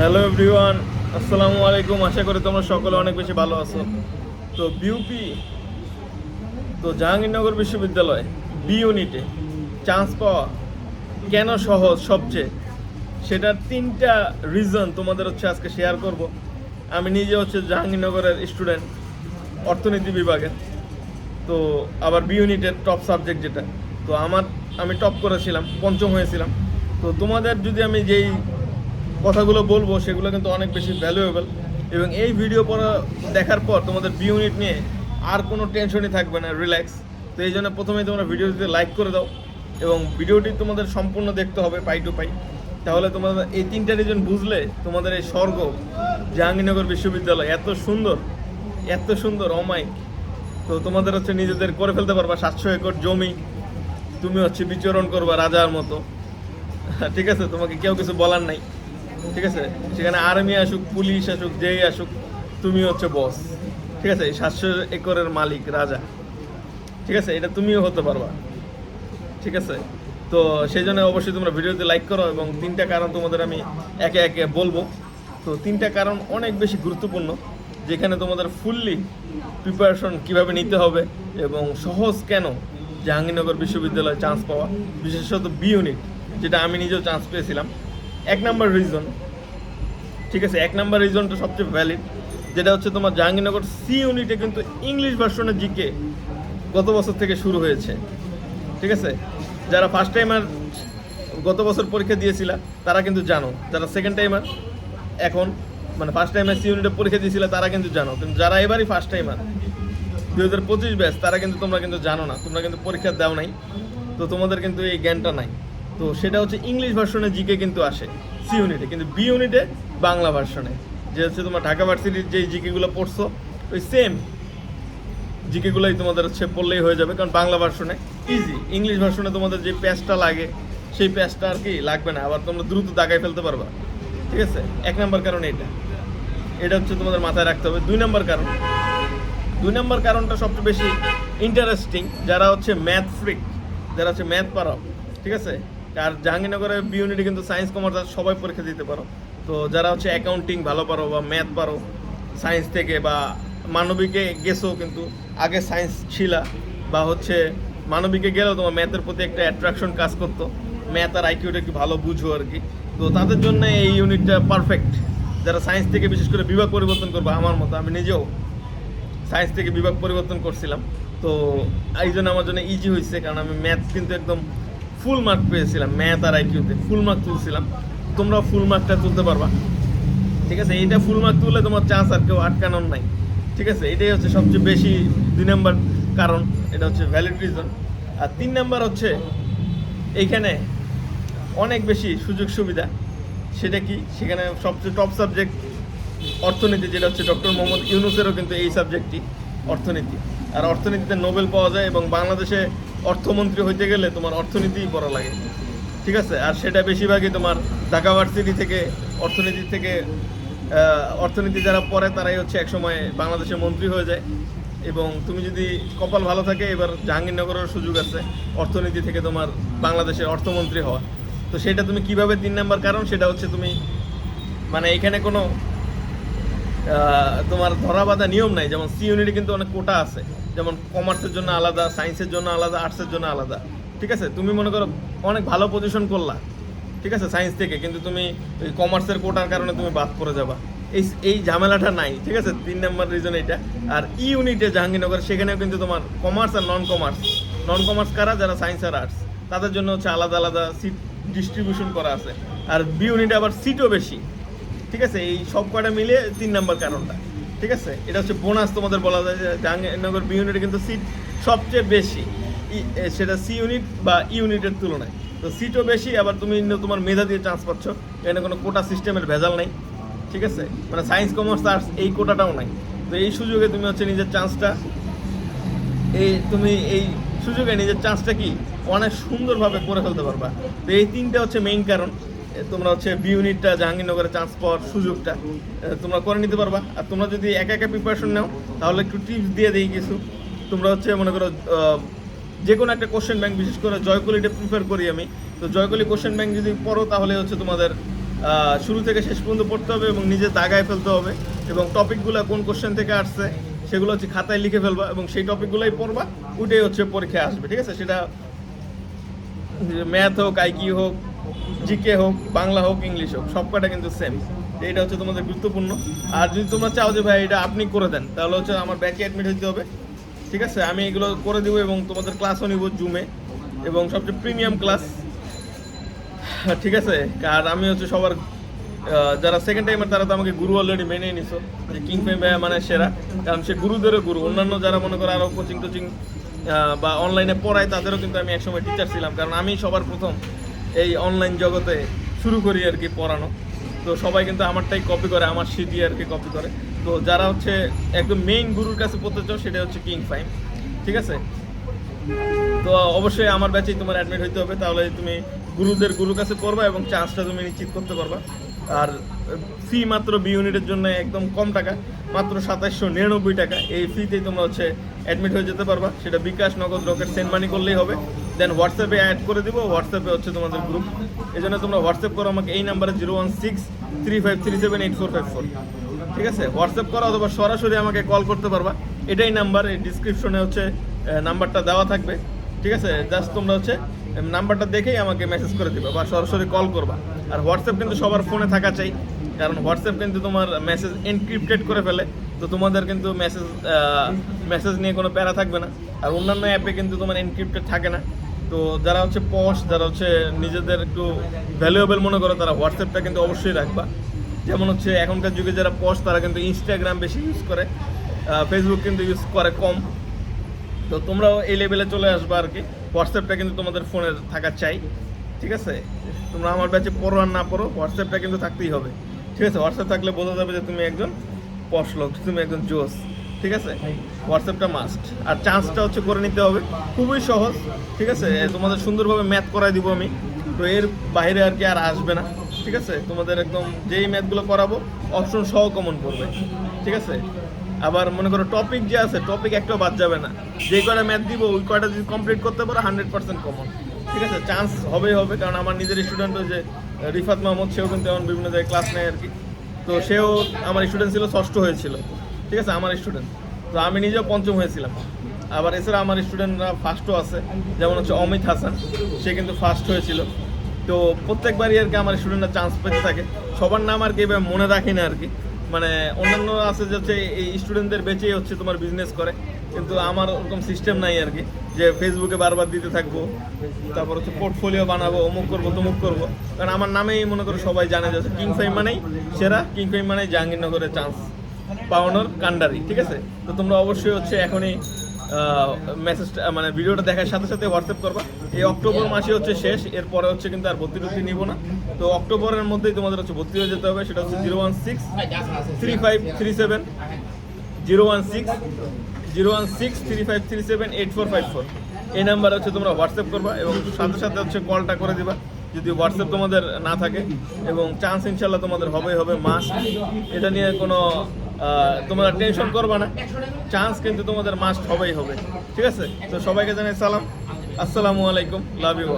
Hello everyone আসসালামু আলাইকুম। আশা করি তোমরা সকলে অনেক বেশি ভালো আছো। তো বিউপি তো জাহাঙ্গীরনগর বিশ্ববিদ্যালয় বি ইউনিটে চান্স পাওয়া কেন সহজ সবচেয়ে? সেটার তিনটা রিজন তোমাদের হচ্ছে আজকে শেয়ার করব। আমি নিজে হচ্ছে জাহাঙ্গীরনগরের স্টুডেন্ট অর্থনীতি বিভাগের। তো আবার বি ইউনিটের টপ সাবজেক্ট যেটা। তো আমার, আমি টপ করেছিলাম, পঞ্চম হয়েছিলাম। তো তোমাদের যদি আমি যেই কথাগুলো বলব, সেগুলো কিন্তু অনেক বেশি ভ্যালুয়েবল এবং এই ভিডিও পড়া, দেখার পর তোমাদের বি ইউনিট নিয়ে আর কোনো টেনশনই থাকবে না রিল্যাক্স তো এই জন্য প্রথমেই তোমরা ভিডিওটিতে লাইক করে দাও এবং ভিডিওটি তোমাদের সম্পূর্ণ দেখতে হবে পাই টু পাই তাহলে তোমাদের এই তিনটা রিজন বুঝলে তোমাদের এই স্বর্গ, জাহাঙ্গীরনগর বিশ্ববিদ্যালয় এত সুন্দর এত সুন্দর অমাইক তো তোমাদের হচ্ছে নিজেদের করে ফেলতে পারবা, সাতশো একর জমি, তুমি হচ্ছে বিচরণ করবা রাজার মতো। ঠিক আছে, তোমাকে কেউ কিছু বলার নাই। ঠিক আছে? সেখানে আর্মি আসুক পুলিশ আসুক, যেই আসুক, তুমি হচ্ছে বস ঠিক আছে? সাতশো একরের মালিক, রাজা। ঠিক আছে? এটা তুমিও হতে পারবা। ঠিক আছে? তো সেই জন্য অবশ্যই তোমরা ভিডিওতে লাইক করো এবং তিনটা কারণ তোমাদের আমি একে একে বলব। তো তিনটা কারণ অনেক বেশি গুরুত্বপূর্ণ, যেখানে তোমাদের ফুললি প্রিপারেশন কীভাবে নিতে হবে এবং সহজ কেন জাহাঙ্গীরনগর বিশ্ববিদ্যালয়ে চান্স পাওয়া, বিশেষত বি ইউনিট যেটা আমি নিজেও চান্স পেয়েছিলাম। এক নাম্বার রিজন ঠিক আছে? এক নাম্বার রিজনটা সবচেয়ে ভ্যালিড যেটা হচ্ছে তোমার জাহাঙ্গীরনগর সি ইউনিটে কিন্তু ইংলিশ ভার্সনের জিকে গত বছর থেকে শুরু হয়েছে, ঠিক আছে? যারা ফার্স্ট টাইমার গত বছর পরীক্ষা দিয়েছিল, তারা কিন্তু জানো। যারা সেকেন্ড টাইমার এখন মানে ফার্স্ট টাইমার সি ইউনিটে পরীক্ষা দিয়েছিল, তারা কিন্তু জানো। কিন্তু যারা এবারই ফার্স্ট টাইমার দুই হাজার পঁচিশ ব্যাচ তারা কিন্তু, তোমরা কিন্তু জানো না। তোমরা কিন্তু পরীক্ষা দাও নাই। তো তোমাদের কিন্তু এই জ্ঞানটা নাই। তো সেটা হচ্ছে ইংলিশ ভার্সনে জিকে কিন্তু আসে সি ইউনিটে কিন্তু বি ইউনিটে বাংলা ভার্সনে যে হচ্ছে তোমার ঢাকা ভার্সিটির যে জিকেগুলো পড়ছো, ওই সেম জিকেগুলোই তোমাদের হচ্ছে পড়লেই হয়ে যাবে, কারণ বাংলা ভার্সনে ইজি ইংলিশ ভার্সনে তোমাদের যে প্যাচটা লাগে, সেই প্যাচটা আর কি লাগবে না, আবার তোমরা দ্রুত দাগায় ফেলতে পারবা। ঠিক আছে? এক নম্বর কারণ এটা। এটা হচ্ছে তোমাদের মাথায় রাখতে হবে। দুই নম্বর কারণ। দুই নম্বর কারণটা সবচেয়ে বেশি ইন্টারেস্টিং যারা হচ্ছে ম্যাথ ফ্রিক যারা হচ্ছে ম্যাথ পারো, ঠিক আছে? আর জাহাঙ্গীরনগরের বি কিন্তু সায়েন্স কমার্স সবাই পরীক্ষা দিতে পারো। তো যারা হচ্ছে অ্যাকাউন্টিং ভালো পারো বা ম্যাথ পারো সায়েন্স থেকে বা মানবিকে গেছো কিন্তু আগে সায়েন্স ছিলা বা হচ্ছে মানবিকে গেলেও তোমার ম্যাথের প্রতি একটা অ্যাট্রাকশন কাজ করতো। ম্যাথ আর আইকিউটা একটু ভালো বুঝো আর কি। তো তাদের জন্য এই ইউনিটটা পারফেক্ট যারা সায়েন্স থেকে বিশেষ করে বিভাগ পরিবর্তন করব আমার মতো, আমি নিজেও সায়েন্স থেকে বিভাগ পরিবর্তন করছিলাম। তো এই জন্য আমার জন্য ইজি হয়েছে কারণ আমি ম্যাথ কিন্তু একদম ফুল মার্ক পেয়েছিলাম ম্যাথ আর আইকিউতে ফুল মার্ক তুলছিলাম। তোমরাও ফুল মার্কটা তুলতে পারবা। ঠিক আছে? এইটা ফুল মার্ক তুললে তোমার চান্স আর কেউ আটকানোর নাই। ঠিক আছে? এটাই হচ্ছে সবচেয়ে বেশি দুই নম্বর কারণ। এটা হচ্ছে ভ্যালিড রিজন আর তিন নাম্বার হচ্ছে, এইখানে অনেক বেশি সুযোগ সুবিধা। সেটা কি? সেখানে সবচেয়ে টপ সাবজেক্ট অর্থনীতি, যেটা হচ্ছে ডক্টর মোহাম্মদ ইউনুসেরও কিন্তু এই সাবজেক্টটি অর্থনীতি। আর অর্থনীতিতে নোবেল পাওয়া যায় এবং বাংলাদেশে অর্থমন্ত্রী হইতে গেলে তোমার অর্থনীতিই পড়া লাগে। ঠিক আছে? আর সেটা বেশিরভাগই তোমার ঢাকা ভার্সিটি থেকে, অর্থনীতি থেকে অর্থনীতি যারা পড়ে তারাই হচ্ছে একসময় বাংলাদেশের মন্ত্রী হয়ে যায়। এবং তুমি যদি কপাল ভালো থাকে, এবার জাহাঙ্গীরনগরের সুযোগ আছে অর্থনীতি থেকে তোমার বাংলাদেশের অর্থমন্ত্রী হওয়া তো সেটা তুমি কীভাবে তিন নাম্বার কারণ? সেটা হচ্ছে তুমি মানে এখানে কোনো তোমার ধরা বাঁধা নিয়ম নাই। যেমন সি ইউনিটে কিন্তু অনেক কোটা আছে। যেমন কমার্সের জন্য আলাদা সায়েন্সের জন্য আলাদা আর্টসের জন্য আলাদা। ঠিক আছে? তুমি মনে করো অনেক ভালো পজিশন করলা। ঠিক আছে? সায়েন্স থেকে। কিন্তু তুমি কমার্সের কোটার কারণে তুমি বাদ পড়ে যাবা। এই এই ঝামেলাটা নাই। ঠিক আছে? তিন নম্বর রিজন এটা আর ই ইউনিটে জাহাঙ্গীরনগর, সেখানেও কিন্তু তোমার কমার্স আর নন কমার্স নন কমার্স কারা? যারা সায়েন্স আর আর্টস তাদের জন্য হচ্ছে আলাদা আলাদা সিট ডিস্ট্রিবিউশন করা আছে। আর বি ইউনিটে আবার সিটও বেশি। ঠিক আছে? এই সব কটা মিলে তিন নাম্বার কারণটা ঠিক আছে? এটা হচ্ছে বোনাস তোমাদের বলা যায় যে জাহাঙ্গীরনগর বি ইউনিটে কিন্তু সিট সবচেয়ে বেশি। সেটা সি ইউনিট বা ই ইউনিটের তুলনায়। তো সিটও বেশি, আবার তুমি তোমার মেধা দিয়ে চান্স পাচ্ছ। এখানে কোনো কোটা সিস্টেমের ভেজাল নাই। ঠিক আছে? মানে সায়েন্স কমার্স আর্টস এই কোটাটাও নাই। তো এই সুযোগে তুমি হচ্ছে নিজের চান্সটা এই তুমি এই সুযোগে নিজের চান্সটা কি? অনেক সুন্দরভাবে করে ফেলতে পারবা। তো এই তিনটা হচ্ছে মেইন কারণ। তোমরা হচ্ছে বি ইউনিটটা জাহাঙ্গীরনগরে চান্স পাওয়ার সুযোগটা তোমরা করে নিতে পারবা। আর তোমরা যদি একা একা প্রিপারেশন নাও, তাহলে একটু টিপস দিয়ে দিই কিছু। তোমরা হচ্ছে মনে করো যে কোনো একটা কোশ্চেন ব্যাংক বিশেষ করে জয়কলিটা প্রিফার করি আমি। তো জয়কলি কোশ্চেন ব্যাংক যদি পড়ো, তাহলে হচ্ছে তোমাদের শুরু থেকে শেষ পর্যন্ত পড়তে হবে এবং নিজে দাগায় ফেলতে হবে। এবং টপিকগুলো কোন কোশ্চেন থেকে আসছে, সেগুলো হচ্ছে খাতায় লিখে ফেলবা এবং সেই টপিকগুলোই পড়বা ওটাই হচ্ছে পরীক্ষায় আসবে, ঠিক আছে? সেটা ম্যাথ হোক আইকি হোক জিকে হোক, বাংলা হোক ইংলিশ হোক সব কটা কিন্তু সেম এটা হচ্ছে তোমাদের গুরুত্বপূর্ণ। আর যদি তোমরা চাও যে ভাই এটা আপনি করে দেন, তাহলে হচ্ছে আমার ব্যাকে অ্যাডমিট হতে হবে। ঠিক আছে? আমি এগুলো করে দিব এবং তোমাদের ক্লাসও নিব জুমে এবং সবচেয়ে প্রিমিয়াম ক্লাস ঠিক আছে? আর আমি হচ্ছে সবার যারা সেকেন্ড টাইমের তারা তো আমাকে গুরু অলরেডি মেনে নিছো। যে কিং ফেম ভাইয়া মানে সেরা। কারণ সে গুরুদেরও গুরু অন্যান্য যারা মনে করো আরও কোচিং টোচিং বা অনলাইনে পড়ায়, তাদেরও কিন্তু আমি একসময় টিচার ছিলাম। কারণ আমি সবার প্রথম। এই অনলাইন জগতে শুরু করি আর কি পড়ানো। তো সবাই কিন্তু আমারটাই কপি করে, আমার সিটি আর কি কপি করে। তো যারা হচ্ছে একদম মেইন গুরুর কাছে পড়তে চাও সেটা হচ্ছে কিং ফাইম ঠিক আছে? তো অবশ্যই আমার ব্যাচেই তোমার অ্যাডমিট হইতে হবে, তাহলে তুমি গুরুদের গুরুর কাছে পড়বা এবং চান্সটা তুমি নিশ্চিত করতে পারবা। আর ফি মাত্র বি ইউনিটের জন্য একদম কম টাকা, মাত্র সাতাশশো নিরানব্বই টাকা। এই ফিতেই তোমরা হচ্ছে অ্যাডমিট হয়ে যেতে পারবা, সেটা বিকাশ, নগদ রকেট সেন্ড মানি করলেই হবে। দেন হোয়াটসঅ্যাপে অ্যাড করে দিব। হোয়াটসঅ্যাপে হচ্ছে তোমাদের গ্রুপ এই জন্য তোমরা হোয়াটসঅ্যাপ করো আমাকে এই নাম্বারে zero one six three five three seven eight four five four ঠিক আছে? হোয়াটসঅ্যাপ করো অথবা সরাসরি আমাকে কল করতে পারবা। এটাই নাম্বার ডিসক্রিপশনে হচ্ছে নাম্বারটা দেওয়া থাকবে। ঠিক আছে? জাস্ট তোমরা হচ্ছে নাম্বারটা দেখেই আমাকে মেসেজ করে দিবা বা সরাসরি কল করবা। আর হোয়াটসঅ্যাপ কিন্তু সবার ফোনে থাকা চাই। কারণ হোয়াটসঅ্যাপ কিন্তু তোমার মেসেজ এনক্রিপ্টেড করে ফেলে। তো তোমাদের কিন্তু মেসেজ মেসেজ নিয়ে কোনো প্যারা থাকবে না। আর অন্যান্য অ্যাপে কিন্তু তোমার এনক্রিপ্টেড থাকে না। তো যারা হচ্ছে পশ যারা হচ্ছে নিজেদের একটু ভ্যালুয়েবল মনে করো, তারা হোয়াটসঅ্যাপটা কিন্তু অবশ্যই রাখবা। যেমন হচ্ছে এখনকার যুগে যারা পোস্ট তারা কিন্তু ইনস্টাগ্রাম বেশি ইউজ করে ফেসবুক কিন্তু ইউজ করে কম। তো তোমরাও এই লেভেলে চলে আসবে আর কি। হোয়াটসঅ্যাপটা কিন্তু তোমাদের ফোনে থাকা চাই, ঠিক আছে? তোমরা আমার ব্যাচে পড়ো আর না পড়ো হোয়াটসঅ্যাপটা কিন্তু থাকতেই হবে। ঠিক আছে? হোয়াটসঅ্যাপ থাকলে বোঝা যাবে যে তুমি একজন পশ লোক, তুমি একজন জোস। ঠিক আছে? হোয়াটসঅ্যাপটা মাস্ট আর চান্সটা হচ্ছে করে নিতে হবে। খুবই সহজ, ঠিক আছে? তোমাদের সুন্দরভাবে ম্যাথ করাই দিব আমি। তো এর বাইরে আর কি আর আসবে না, ঠিক আছে? তোমাদের একদম যেই ম্যাথগুলো করাবো অপশন সহ কমন পড়বে, ঠিক আছে? আবার মনে করো টপিক যে আছে টপিক একটাও বাদ যাবে না। যে কয়টা ম্যাথ দিব, ওই কয়টা যদি কমপ্লিট করতে পারো হান্ড্রেড পার্সেন্ট কমন ঠিক আছে? চান্স হবেই হবে, কারণ আমার নিজের স্টুডেন্ট যে, রিফাত মাহমুদ, সেও কিন্তু এখন বিভিন্ন জায়গায় ক্লাস নেয় আর কি। তো সেও, আমার স্টুডেন্ট ছিল, ষষ্ঠ হয়েছিল। ঠিক আছে, আমার স্টুডেন্ট তো আমি নিজেও পঞ্চম হয়েছিলাম। আবার এছাড়া আমার স্টুডেন্টরা ফার্স্টও আছে। যেমন হচ্ছে অমিত হাসান, সে কিন্তু ফার্স্ট হয়েছিল। তো প্রত্যেকবারই আর কি আমার স্টুডেন্টরা চান্স পেতে থাকে। সবার নাম আর কি এভাবে মনে রাখি না আর কি। মানে অন্যান্য আছে যে হচ্ছে এই স্টুডেন্টদের বেঁচেই হচ্ছে তোমার বিজনেস করে। কিন্তু আমার ওরকম সিস্টেম নাই আর কি। যে ফেসবুকে বারবার দিতে থাকব, তারপর হচ্ছে পোর্টফোলিও বানাবো, অমুক করব, তমুক করব। কারণ আমার নামেই মনে করো সবাই জানে যে কিং ফাইম মানেই সেরা কিং ফাইম মানেই জাহাঙ্গীরনগরের চান্স পাওয়ানোর কান্ডারি ঠিক আছে? তো তোমরা অবশ্যই হচ্ছে এখনই মেসেজটা মানে ভিডিওটা দেখার সাথে সাথে হোয়াটসঅ্যাপ করবা। এই অক্টোবর মাসে হচ্ছে শেষ এরপরে হচ্ছে কিন্তু আর ভর্তি টর্তি নিব না। তো অক্টোবরের মধ্যেই তোমাদের হচ্ছে ভর্তি হয়ে যেতে হবে সেটা হচ্ছে zero one six three five three seven zero one six zero one six three five three seven eight four five four এই নাম্বারে হচ্ছে তোমরা হোয়াটসঅ্যাপ করবা এবং সাথে সাথে হচ্ছে কলটা করে দিবা যদি হোয়াটসঅ্যাপ তোমাদের না থাকে। এবং চান্স ইনশাল্লাহ তোমাদের হবেই হবে মাস এটা নিয়ে কোনো তোমরা টেনশন করবা না। চান্স কিন্তু তোমাদের মাস্ট হবেই হবে। ঠিক আছে? তো সবাইকে জানাই সালাম। আসসালামু আলাইকুম। Love you